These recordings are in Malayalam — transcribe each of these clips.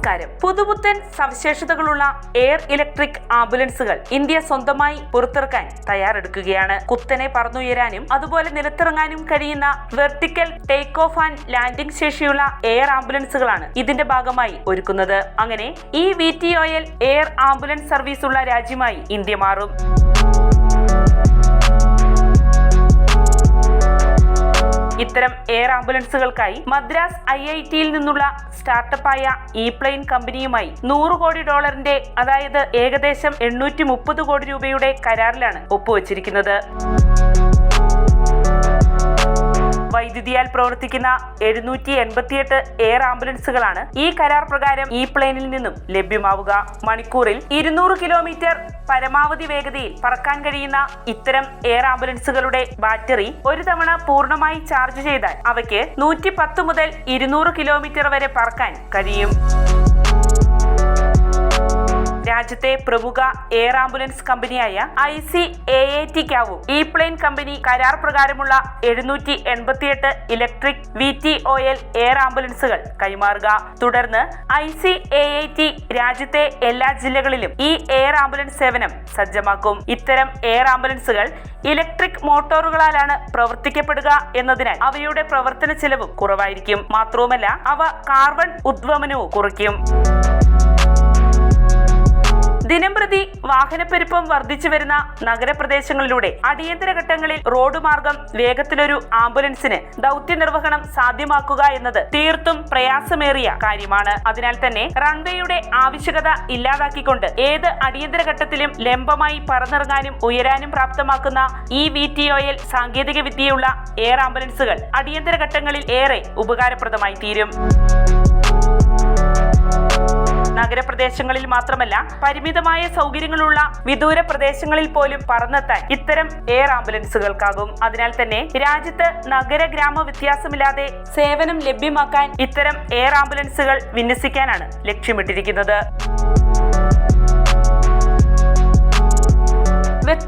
നമസ്കാരം. പുതുപുത്തൻ സവിശേഷതകളുള്ള എയർ ഇലക്ട്രിക് ആംബുലൻസുകൾ ഇന്ത്യ സ്വന്തമായി പുറത്തിറക്കാൻ തയ്യാറെടുക്കുകയാണ്. കുത്തനെ പറന്നുയരാനും അതുപോലെ നിലത്തിറങ്ങാനും കഴിയുന്ന vertical take off and landing ശേഷിയുള്ള എയർ ആംബുലൻസുകളാണ് ഇതിന്റെ ഭാഗമായി ഒരുക്കുന്നത്. അങ്ങനെ ഈ V T O L air ambulance സർവീസുള്ള രാജ്യമായി ഇന്ത്യ മാറും. ഇത്തരം എയർ ആംബുലൻസുകൾക്കായി മദ്രാസ് ഐ ഐ ടിയിൽ നിന്നുള്ള സ്റ്റാർട്ടപ്പായ ഇ പ്ലെയിൻ കമ്പനിയുമായി നൂറ് കോടി ഡോളറിന്റെ അതായത് ഏകദേശം എണ്ണൂറ്റി മുപ്പത് കോടി രൂപയുടെ കരാറിലാണ് ഒപ്പുവച്ചിരിക്കുന്നത്. വൈദ്യുതിയാൽ പ്രവർത്തിക്കുന്ന എഴുന്നൂറ്റി എൺപത്തിയെട്ട് എയർ ആംബുലൻസുകളാണ് ഈ കരാർ പ്രകാരം ഈ പ്ലെയിനിൽ നിന്നും ലഭ്യമാവുക. മണിക്കൂറിൽ ഇരുന്നൂറ് കിലോമീറ്റർ പരമാവധി വേഗതയിൽ പറക്കാൻ കഴിയുന്ന ഇത്തരം എയർ ആംബുലൻസുകളുടെ ബാറ്ററി ഒരു തവണ പൂർണമായി ചാർജ് ചെയ്താൽ അവയ്ക്ക് നൂറ്റി മുതൽ ഇരുന്നൂറ് കിലോമീറ്റർ വരെ പറക്കാൻ കഴിയും. രാജ്യത്തെ പ്രമുഖ എയർ ആംബുലൻസ് കമ്പനിയായ ഐ സി എ എ ടിക്കാവും ഈ പ്ലെയിൻ കമ്പനി കരാർ പ്രകാരമുള്ള എഴുന്നൂറ്റി എൺപത്തിയെട്ട് electric V T O L air ആംബുലൻസുകൾ കൈമാറുക. തുടർന്ന് I C A A T രാജ്യത്തെ എല്ലാ ജില്ലകളിലും ഈ എയർ ആംബുലൻസ് സേവനം സജ്ജമാക്കും. ഇത്തരം എയർ ആംബുലൻസുകൾ ഇലക്ട്രിക് മോട്ടോറുകളാലാണ് പ്രവർത്തിക്കപ്പെടുക എന്നതിനാൽ അവയുടെ പ്രവർത്തന ചെലവും കുറവായിരിക്കും. മാത്രവുമല്ല അവ കാർബൺ ഉദ്വമനവും കുറയ്ക്കും. ദിനംപ്രതി വാഹനപ്പെരുപ്പം വർദ്ധിച്ചു വരുന്ന നഗരപ്രദേശങ്ങളിലൂടെ അടിയന്തര ഘട്ടങ്ങളിൽ റോഡ് മാർഗം വേഗത്തിലൊരു ആംബുലൻസിന് ദൗത്യ നിർവഹണം സാധ്യമാക്കുക എന്നത് തീർത്തും പ്രയാസമേറിയ കാര്യമാണ്. അതിനാൽ തന്നെ റൺവേയുടെ ആവശ്യകത ഇല്ലാതാക്കിക്കൊണ്ട് ഏത് അടിയന്തര ഘട്ടത്തിലും ലംബമായി പറന്നിറങ്ങാനും ഉയരാനും പ്രാപ്തമാക്കുന്ന ഈ വി ടി ഒ എൽ സാങ്കേതിക വിദ്യയുള്ള എയർ ആംബുലൻസുകൾ അടിയന്തര ഘട്ടങ്ങളിൽ ഏറെ ഉപകാരപ്രദമായി തീരും. നഗരപ്രദേശങ്ങളിൽ മാത്രമല്ല പരിമിതമായ സൗകര്യങ്ങളുള്ള വിദൂര പ്രദേശങ്ങളിൽ പോലും പറന്നെത്താൻ ഇത്തരം എയർ ആംബുലൻസുകൾക്കാകും. അതിനാൽ തന്നെ രാജ്യത്ത് നഗര ഗ്രാമ വ്യത്യാസമില്ലാതെ സേവനം ലഭ്യമാക്കാൻ ഇത്തരം എയർ ആംബുലൻസുകൾ വിന്യസിക്കാനാണ് ലക്ഷ്യമിട്ടിരിക്കുന്നത്.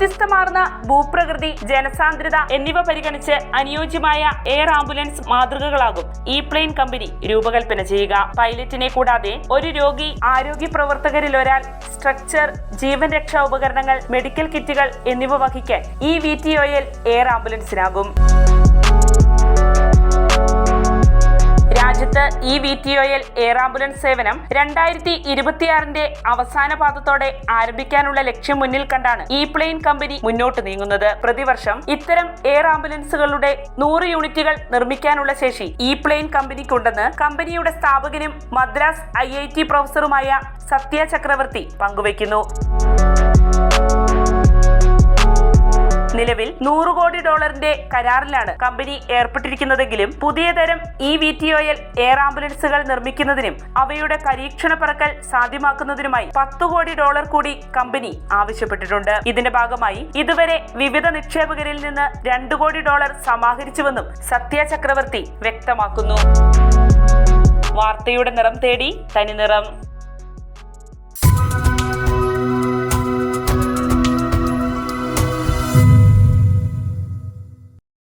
വ്യത്യസ്തമാർന്ന ഭൂപ്രകൃതി ജനസാന്ദ്രത എന്നിവ പരിഗണിച്ച് അനുയോജ്യമായ എയർ ആംബുലൻസ് മാതൃകകളാകും ഈ പ്ലെയിൻ കമ്പനി രൂപകൽപ്പന ചെയ്യുക. പൈലറ്റിനെ കൂടാതെ ഒരു രോഗി ആരോഗ്യ പ്രവർത്തകരിൽ ഒരാൾ സ്ട്രക്ചർ ജീവൻ രക്ഷാ ഉപകരണങ്ങൾ മെഡിക്കൽ കിറ്റുകൾ എന്നിവ വഹിക്കാൻ ഈ V T O L air ആംബുലൻസിനാകും. ഈ V T O L air ambulance സേവനം രണ്ടായിരത്തി ഇരുപത്തിയാറിന്റെ അവസാന പാദത്തോടെ ആരംഭിക്കാനുള്ള ലക്ഷ്യം മുന്നിൽ കണ്ടാണ് ഈ പ്ലെയിൻ കമ്പനി മുന്നോട്ട് നീങ്ങുന്നത്. പ്രതിവർഷം ഇത്തരം എയർ ആംബുലൻസുകളുടെ നൂറ് യൂണിറ്റുകൾ നിർമ്മിക്കാനുള്ള ശേഷി ഈ പ്ലെയിൻ കമ്പനിക്കുണ്ടെന്ന് കമ്പനിയുടെ സ്ഥാപകനും മദ്രാസ് ഐ ഐ ടി പ്രൊഫസറുമായ സത്യ ചക്രവർത്തി പങ്കുവയ്ക്കുന്നു. നിലവിൽ നൂറ് കോടി ഡോളറിന്റെ കരാറിലാണ് കമ്പനി ഏർപ്പെട്ടിരിക്കുന്നതെങ്കിലും പുതിയ തരം E V T O L air ആംബുലൻസുകൾ നിർമ്മിക്കുന്നതിനും അവയുടെ പരീക്ഷണ പറക്കൽ സാധ്യമാക്കുന്നതിനുമായി പത്ത് കോടി ഡോളർ കൂടി കമ്പനി ആവശ്യപ്പെട്ടിട്ടുണ്ട്. ഇതിന്റെ ഭാഗമായി ഇതുവരെ വിവിധ നിക്ഷേപകരിൽ നിന്ന് രണ്ടു കോടി ഡോളർ സമാഹരിച്ചുവെന്നും സത്യ ചക്രവർത്തി വ്യക്തമാക്കുന്നു. വാർത്തയുടെ നിറം തേടി തനി നിറം.